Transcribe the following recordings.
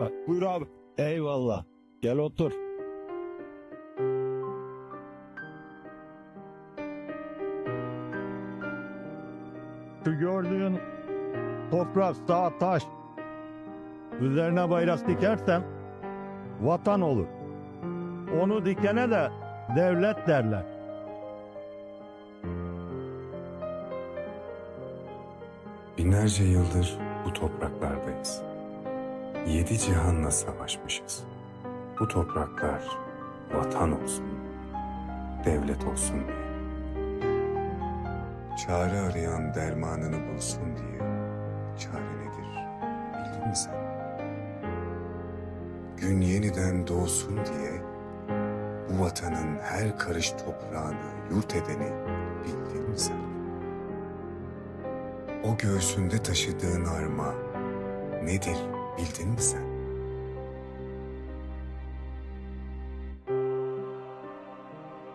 Buyur abi. Eyvallah. Gel otur. Şu gördüğün toprak, dağ, taş. Üzerine bayrak dikersen vatan olur. Onu dikene de devlet derler. Binlerce yıldır bu topraklardayız. Yedi cihanla savaşmışız. Bu topraklar vatan olsun, devlet olsun diye. Çare arayan dermanını bulsun diye. Çare nedir? Bildin mi sen? Gün yeniden doğsun diye bu vatanın her karış toprağını yurt edeni bildin mi sen? O göğsünde taşıdığın arma nedir bildin mi sen?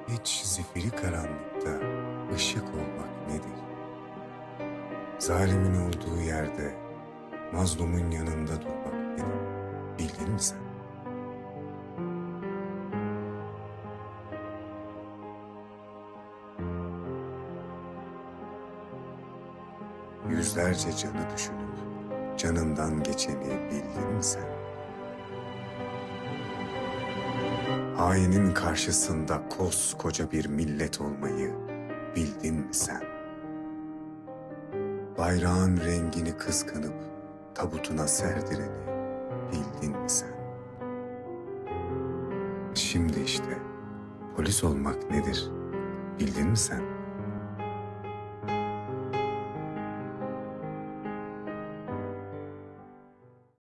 Hiç zifiri karanlıkta ışık olmak nedir? Zalimin olduğu yerde mazlumun yanında durmak nedir? Bildin mi sen? Yüzlerce canı düşünüp canından geçeni bildin mi sen? Hainin karşısında koskoca bir millet olmayı bildin mi sen? Bayrağın rengini kıskanıp tabutuna serdireni bildin mi sen? Şimdi işte polis olmak nedir bildin mi sen?